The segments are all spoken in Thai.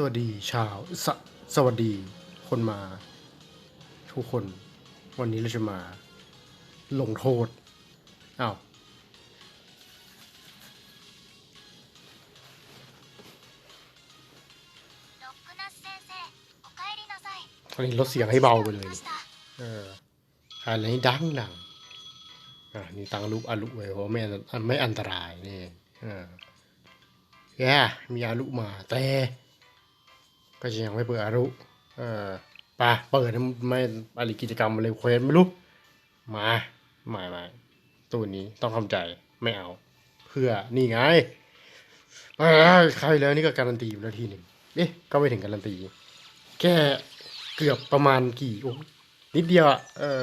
สวัสดีชาวสสวัสดีคนมา ทุกคน วันนี้เราจะมา ลงโทษเอา้าตอนนี้ลดเสียงให้เบาไปเลยอออ่านให้ดังดังอ่านี่ตังลุกอารุไว้เพราะไม่ไม่อันตรายนี่อ่าแย่มีอาลุมาแต่ ก็จะยังไม่เปิดอารุเออไปเปิดไม่อะไรกิจกรรมอะไรเควสไม่รู้ มาม่ไม่ตัวนี้ต้องทำใจไม่เอา เพื่อนี่ไงใครแล้วนี่ก็การันตีอยู่แล้วทีหนึ่งเอ๊ะก็ไม่ถึงการันตี แค่เกือบประมาณกี่โอ้นิดเดียวอะเออ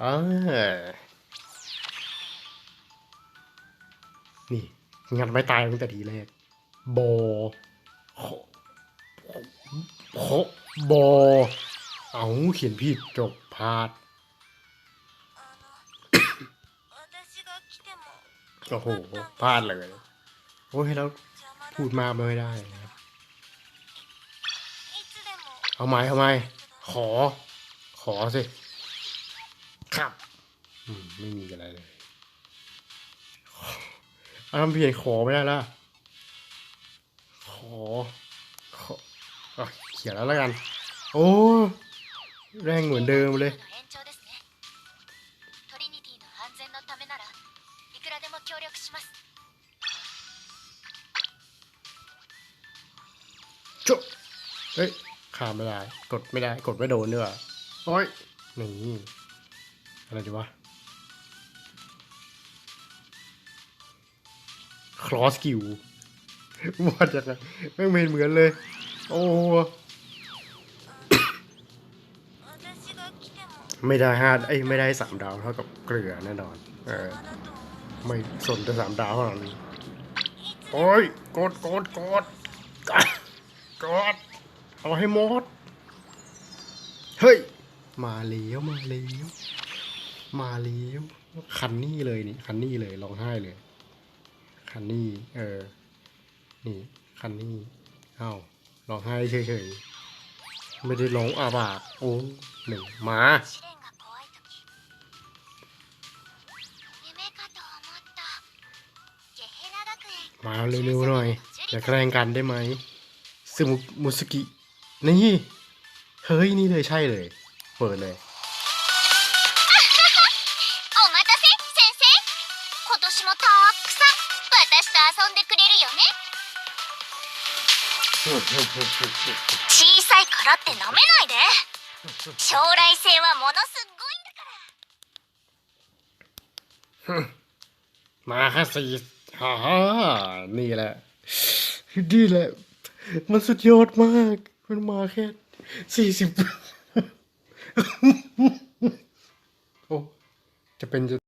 เออนี่งัดไม่ตายตั้งแต่ทีแรกโบ เพาบอ เอาเขียนผิดจบพลาดโอ้โหพลาดเลย โอ้ยแล้วพูดมากไม่ได้เอาไหมเอาไหมขอ ขอสิ ครับไม่มีอะไรเลยอ้าวเพียงขอไม่ได้ละ ขียนแล้วละกัน โอ้ แรงเหมือนเดิมเลยจุ๊เฮ้ยขามไม่ได้ กดไม่ได้ กดไม่โดนเนื้อโอ้ยนี่อะไรดีวะคลอสกิววาดจากไหนไม่เหมือนเลย โอ้ ไม่ได้ห้าไอ้ไม่ได้สามดาวเท่ากับเกลือแน่นอน เออ ไม่สนจะสามดาวเท่านั้โอ้ยกดกดกดกดเอาให้หมด เฮ้ย มาเลี้ยวมาเลี้ยวมาเลี้ยวคันนี่เลยนี่คันนี่เลยร้องไห้เลยคันนี่ เออ นี่คันนี่เอ้าร้องไห้เฉยๆไม่ได้ร้องอาบากโอ้หนึ่งมา มาเร็วๆหน่อย อย่าแกล้งกันได้ไหมซึมุมุสกิ นี่ เฮ้ย นี่เลยใช่เลย เปิดเลย お待たせ先生今年もたくさん私と遊んでくれるよね小さいからって舐めないで将来性はものすごいんだから มาแค่สี่ ฮ่าฮ่านี่แหละ ดีแหละ มันสุดยอดมาก มันมาแค่สี่สิบโอ้จะเป็นจะ